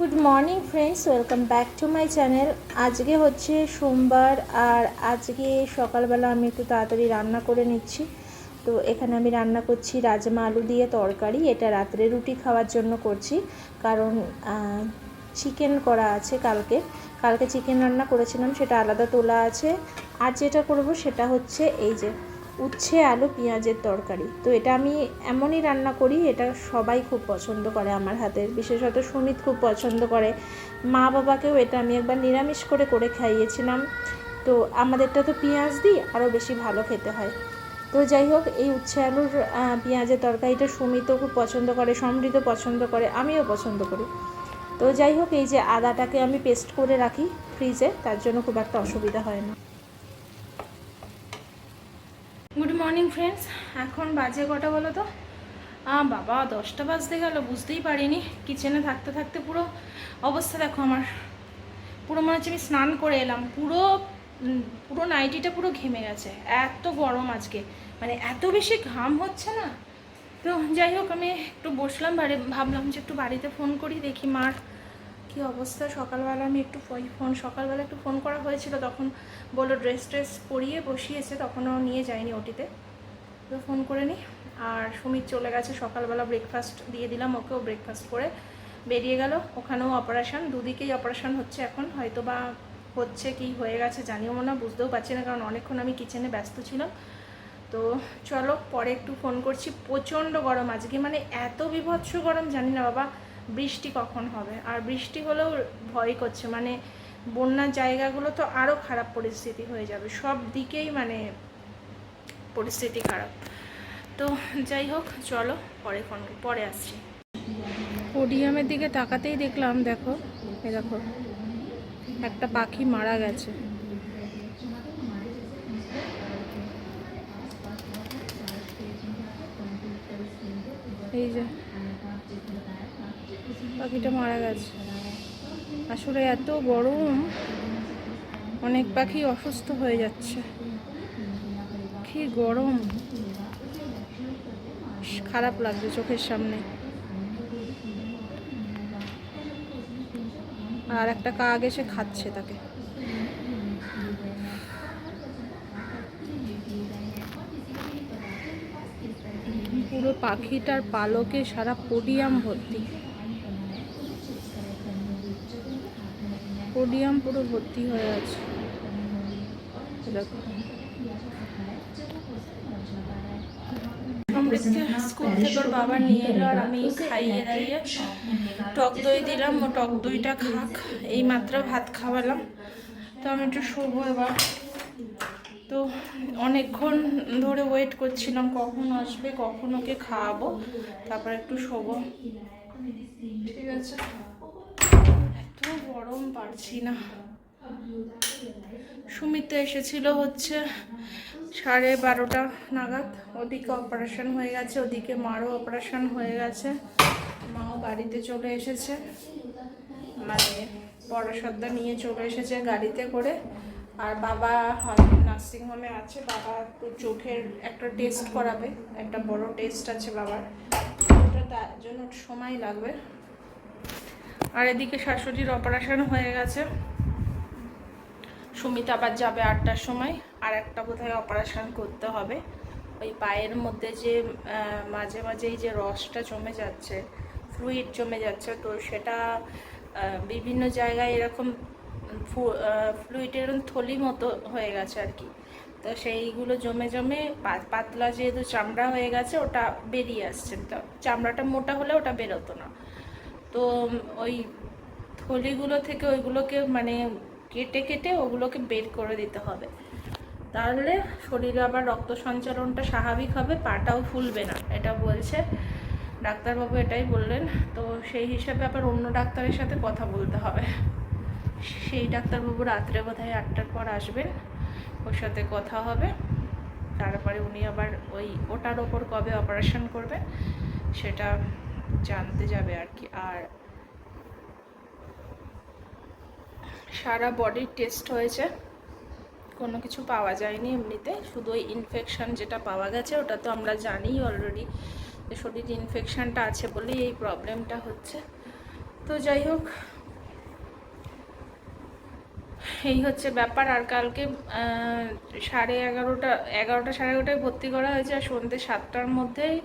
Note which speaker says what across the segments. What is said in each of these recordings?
Speaker 1: Good morning friends welcome back to my channel আজকে হচ্ছে সোমবার আর আজকে সকালবেলা আমি একটু তাড়াতাড়ি রান্না করে নিচ্ছি। তো এখানে আমি রান্না করছি রাজমা আলু দিয়ে তরকারি। এটা রাত্রে রুটি খাওয়ার জন্য করছি। কারণ চিকেন করা আছে কালকে। কালকে চিকেন রান্না করেছিলাম, সেটা আলাদা তোলা আছে। আর যেটা করব সেটা হচ্ছে এই যে উচ্ছে, আলু, পেঁয়াজের তরকারি। তো এটা আমি এমনই রান্না করি, এটা সবাই খুব পছন্দ করে আমার হাতের বিশেষত সুমিত খুব পছন্দ করে। মা বাবাকেও এটা আমি একবার নিরামিষ করে করে খাইয়েছিলাম। তো আমাদেরটা তো পেঁয়াজ দিই, আরও বেশি ভালো খেতে হয়। তো যাই হোক, এই উচ্ছে, আলুর পেঁয়াজের তরকারিটা সুমিতও খুব পছন্দ করে সমৃদ্ধ পছন্দ করে, আমিও পছন্দ করি। তো যাই হোক, এই যে আদাটাকে আমি পেস্ট করে রাখি ফ্রিজে তার জন্য খুব একটা অসুবিধা হয় না। গুড মর্নিং ফ্রেন্ডস এখন বাজে কটা বলো তো? বাবা, দশটা বাজতে গেল, বুঝতেই পারিনি। কিচেনে থাকতে থাকতে পুরো অবস্থা দেখো আমার। পুরো মনে হচ্ছে আমি স্নান করে এলাম। পুরো পুরো নাইটিটা পুরো ঘেমে গেছে। এত গরম আজকে। মানে এত বেশি ঘাম হচ্ছে না। তো যাই হোক, আমি একটু বসলাম বাড়ি, ভাবলাম যে একটু বাড়িতে ফোন করি, দেখি মার কি অবস্থা? সকালবেলা আমি একটু ফোন- সকালবেলা একটু ফোন করা হয়েছিল, তখন বলল ড্রেস ট্রেস পরিয়ে বসিয়েছে, তখনও নিয়ে যায়নি ওটিতে। তো ফোন করে নি। আর সুমিত চলে গেছে, সকালবেলা ব্রেকফাস্ট দিয়ে দিলাম ওকেও ব্রেকফাস্ট করে। বেরিয়ে গেল, ওখানেও অপারেশন দুদিকেই অপারেশন হচ্ছে এখন হয়তো বা হচ্ছে কি হয়ে গেছে জানিও না, বুঝতেও পারছি না, কারণ অনেকক্ষণ আমি কিচেনে ব্যস্ত ছিলাম। তো চলো, পরে একটু ফোন করছি। প্রচণ্ড গরম আজকে মানে এত বিভৎস গরম, জানি না বাবা। বৃষ্টি কখন হবে? আর বৃষ্টি হলেও ভয় করছে। মানে বন্যার জায়গাগুলো তো আরও খারাপ পরিস্থিতি হয়ে যাবে। সব দিকেই মানে পরিস্থিতি খারাপ। তো যাই হোক, চলো পরে ফোন পরে আসছি। ওডিয়ামের দিকে তাকাতেই দেখলাম, দেখো এ দেখো, একটা পাখি মারা গেছে। এই যে পাখিটা মারা গেছে। আসলে এত গরম, অনেক পাখি অসুস্থ হয়ে যাচ্ছে। কি গরম। খারাপ লাগছে চোখের সামনে। আর একটা কাক এসে খাচ্ছে তাকে। পুরো পাখিটার পালকে সারা পোডিয়াম ভর্তি। পোডিয়াম পুরো ভর্তি হয়ে আছে। স্কুল থেকে ওর বাবা নিয়ে এলো আর আমি খাইয়ে দাইয়ে টক দই দিলাম, ও টক দইটা খাক, এই মাত্র ভাত খাওয়ালাম। তো আমি একটু শোবো এবার। তো অনেকক্ষণ ধরে ওয়েট করছিলাম, কখন আসবে, কখন ওকে খাওয়াবো, তারপর একটু শোবো। ঠিক আছে? গরম পারছি না। সুমিত এসেছিল হচ্ছে সাড়ে বারোটা নাগাদ। ওদিকে অপারেশন হয়ে গেছে, ওদিকে মারও অপারেশন হয়ে গেছে। মাও বাড়িতে চলে এসেছে। মানে পড়াশোনা নিয়ে চলে এসেছে গাড়িতে করে। আর বাবা নার্সিংহোমে আছে। বাবা একটু চোখের একটা টেস্ট করাবে। একটা বড় টেস্ট আছে বাবার। ওটা তার জন্য সময় লাগবে। আর এদিকে শাশুড়ির অপারেশন হয়ে গেছে। সুমিত আবার যাবে আটটার সময়, আর একটা বোধহয় অপারেশন করতে হবে। ওই পায়ের মধ্যে যে মাঝে মাঝেই যে রসটা জমে যাচ্ছে ফ্লুইড জমে যাচ্ছে, তো সেটা বিভিন্ন জায়গায় এরকম ফ্লুইডের থলি মতো হয়ে গেছে আর কি। তো সেইগুলো জমে জমে পাতলা যেহেতু চামড়া হয়ে গেছে, ওটা বেরিয়ে আসছে। তো চামড়াটা মোটা হলে ওটা বেরোতো না। তো ওই থলিগুলো থেকে ওইগুলোকে মানে কেটে কেটে ওগুলোকে বের করে দিতে হবে। তাহলে শরীরে আবার রক্ত সঞ্চালনটা স্বাভাবিক হবে, পাটাও ফুলবে না, এটা বলছে। ডাক্তারবাবু এটাই বললেন। তো সেই হিসাবে আবার অন্য ডাক্তারের সাথে কথা বলতে হবে। সেই ডাক্তারবাবু রাত্রে বোধহয় আটটার পর আসবেন, ওর সাথে কথা হবে। তারপরে উনি আবার ওই ওটার ওপর কবে অপারেশন করবেন সেটা জানতে যাবে আর কি। আর সারা বডির টেস্ট হয়েছে। কোনো কিছু পাওয়া যায়নি এমনিতে। শুধু ওই ইনফেকশন যেটা পাওয়া গেছে, ওটা তো আমরা জানি অলরেডি যে শরীরে ইনফেকশনটা আছে বলেই এই প্রবলেমটা হচ্ছে। তো যাই হোক, এই হচ্ছে ব্যাপার। আর কালকে সাড়ে এগারোটা এগারোটা সাড়ে এগারোটায় ভর্তি করা হয়েছে আর সন্ধ্যে সাতটার মধ্যেই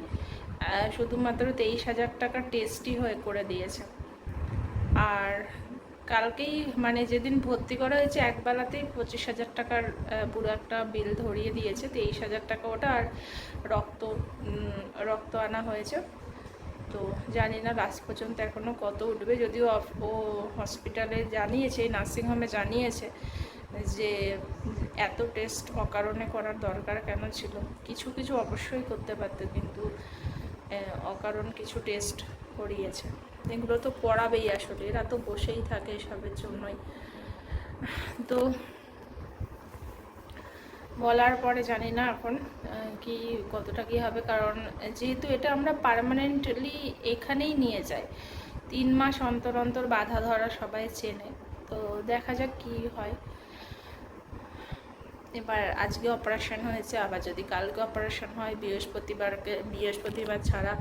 Speaker 1: শুধুমাত্র তেইশ হাজার টাকা টেস্টই হয়ে করে দিয়েছে। আর কালকেই মানে যেদিন ভর্তি করা হয়েছে, একবেলাতেই পঁচিশ হাজার টাকার পুরো একটা বিল ধরিয়ে দিয়েছে, তেইশ হাজার টাকা ওটা, আর রক্ত রক্ত আনা হয়েছে। তো জানি না লাস্ট পর্যন্ত এখনও কত উঠবে, যদিও ও হসপিটালে জানিয়েছে এই নার্সিংহোমে জানিয়েছে যে এত টেস্ট অকারণে করার দরকার কেন ছিল। কিছু কিছু অবশ্যই করতে পারতো, কিন্তু অকারণ কিছু টেস্ট করিয়েছে। এগুলো তো পড়াবেই আসলে, এরা তো বসেই থাকে এসবের জন্যই। তো বলার পরে জানি না এখন কি, কতটা কি হবে, কারণ যেহেতু এটা আমরা পার্মানেন্টলি এখানেই নিয়ে যাই। তিন মাস অন্তর অন্তর বাধা ধরা সবাই চেনে। তো দেখা যাক কি হয়। এবার আজকে অপারেশন হয়েছে, আবার যদি কালকে অপারেশন হয়, বৃহস্পতিবারকে, বৃহস্পতিবার ছাড়া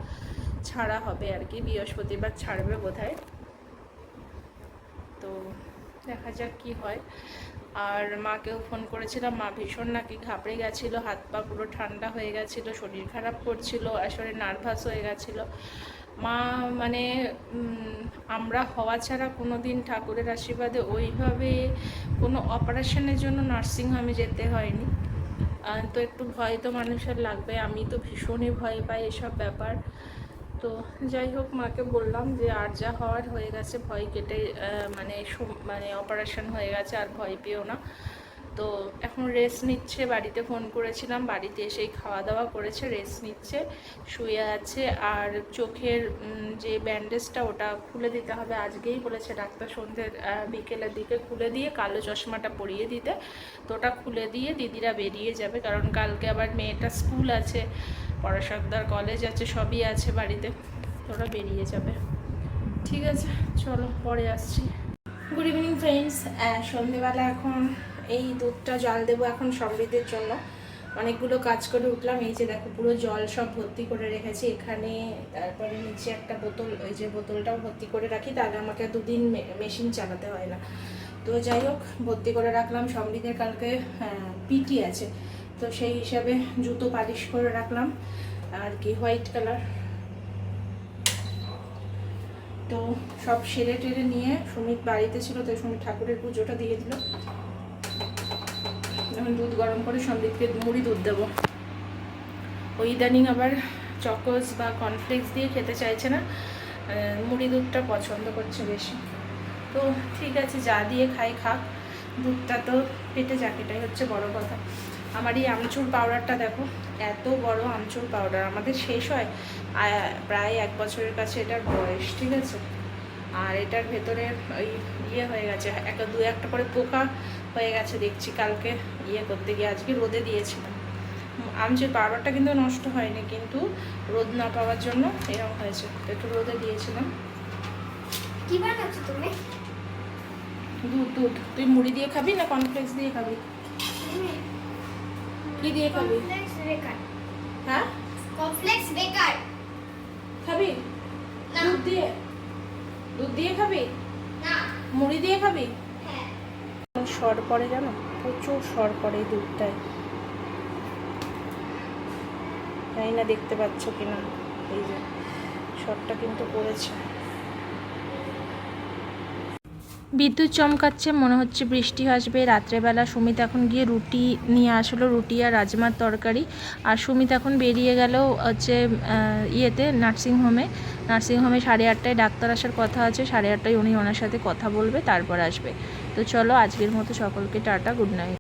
Speaker 1: ছাড়া হবে আর কি, বৃহস্পতিবার ছাড়বে বোধহয়। তো দেখা যাক কি হয়। আর মাকেও ফোন করেছিলাম, মা ভীষণ নাকি ঘাবড়ে গেছিল, হাত পা পুরো ঠান্ডা হয়ে গেছিল, শরীর খারাপ করছিল, আসলে নার্ভাস হয়ে গেছিল। মা মানে আমরা হওয়া ছাড়া কোনো দিন ঠাকুরের আশীর্বাদে ওইভাবে কোনো অপারেশনের জন্য নার্সিংহোমে যেতে হয়নি। তো একটু ভয় তো মানুষের লাগবে, আমি তো ভীষণই ভয় পাই এসব ব্যাপার। তো যাই হোক, মাকে বললাম যে আর যা হওয়ার হয়ে গেছে, ভয় কেটে মানে মানে অপারেশন হয়ে গেছে, আর ভয় পেও না। তো এখন রেস্ট নিচ্ছে, বাড়িতে ফোন করেছিলাম, বাড়িতে এসেই খাওয়া দাওয়া করেছে রেস্ট নিচ্ছে, শুয়ে আছে আর চোখের যে ব্যান্ডেজটা ওটা খুলে দিতে হবে আজকেই বলেছে ডাক্তার, সন্ধ্যের বিকেলের দিকে খুলে দিয়ে কালো চশমাটা পরিয়ে দিতে। তো ওটা খুলে দিয়ে দিদিরা বেরিয়ে যাবে, কারণ কালকে আবার মেয়েটা স্কুল আছে, পড়াশোনার কলেজ আছে, সবই আছে বাড়িতে, তো ওরা বেরিয়ে যাবে। ঠিক আছে, চলো, পরে আসছি। গুড ইভিনিং ফ্রেন্ডস সন্ধেবেলা এখন এই দুধটা জল দেবো এখন সমৃদ্ধের জন্য। অনেকগুলো কাজ করে উঠলাম, এই যে দেখো পুরো জল সব ভর্তি করে রেখেছি। এখানে তারপরে নিচে একটা বোতল, ওই যে বোতলটাও ভর্তি করে রাখি, তাহলে আমাকে দুদিন মেশিন চালাতে হয় না। তো যাই হোক, ভর্তি করে রাখলাম, সমৃদ্ধের কালকে পিটি আছে। তো সেই হিসাবে জুতো পালিশ করে রাখলাম, আর কি, হোয়াইট কালার। তো সব সেরে টেরে নিয়ে সুমিত বাড়িতে ছিল, তো সুমিত ঠাকুরের পুজোটা দিয়ে দিল। এখন দুধ গরম করে সন্দীপকে মুড়ি দুধ দেবো। ওই ইদানিং আবার চকোস বা কর্নফ্লেক্স দিয়ে খেতে চাইছে না মুড়ি দুধটা পছন্দ করছে বেশি। তো ঠিক আছে, যা দিয়ে খাই খাক, দুধটা তো পেটে যাক, এটাই হচ্ছে বড় কথা। আমার এই আমচুর পাউডারটা দেখো, এত বড় আমচুর পাউডার আমাদের শেষ হয় প্রায় এক বছরের কাছে এটার বয়স, ঠিক আছে? আর এটার ভেতরে ওই ইয়ে হয়ে গেছে একটা দু একটা করে পোকা হয়ে গেছে দেখছি কালকে ইয়ে করতে গিয়ে আজকে রোদে দিয়েছিলাম। আমচুর পাউডারটা কিন্তু নষ্ট হয়নি কিন্তু রোদ না পাওয়ার জন্য এরকম হয়েছে। একটু রোদে দিয়েছিলাম।
Speaker 2: কি বানাচ্ছো তুমি?
Speaker 1: দুধ দুধ। তুই মুড়ি দিয়ে খাবি না কর্নফ্লেক্স দিয়ে খাবি? কি দিয়ে খাবি? হ্যাঁ?
Speaker 2: কমপ্লেক্স বেকার।
Speaker 1: খাবি? দুধ দিয়ে? দুধ দিয়ে খাবি?
Speaker 2: না।
Speaker 1: মুড়ি দিয়ে খাবি? সর পড়ে জানো? প্রচুর সর পড়ে এই দুধটায়। জানি না দেখতে পাচ্ছ কিনা। এই যে, সরটা কিন্তু পড়েছে। বিদ্যুৎ চমকাচ্ছে, মনে হচ্ছে বৃষ্টি আসবে। রাত্রেবেলা সুমিত এখন গিয়ে রুটি নিয়ে আসলো, রুটি আর রাজমার তরকারি। আর সুমিত এখন বেরিয়ে গেল হচ্ছে ইয়েতে নার্সিংহোমে নার্সিংহোমে সাড়ে আটটায় ডাক্তার আসার কথা আছে। সাড়ে আটটায় উনি ওনার সাথে কথা বলবে, তারপর আসবে। তো চলো আজকের মতো সকলকে টাটা গুড নাইট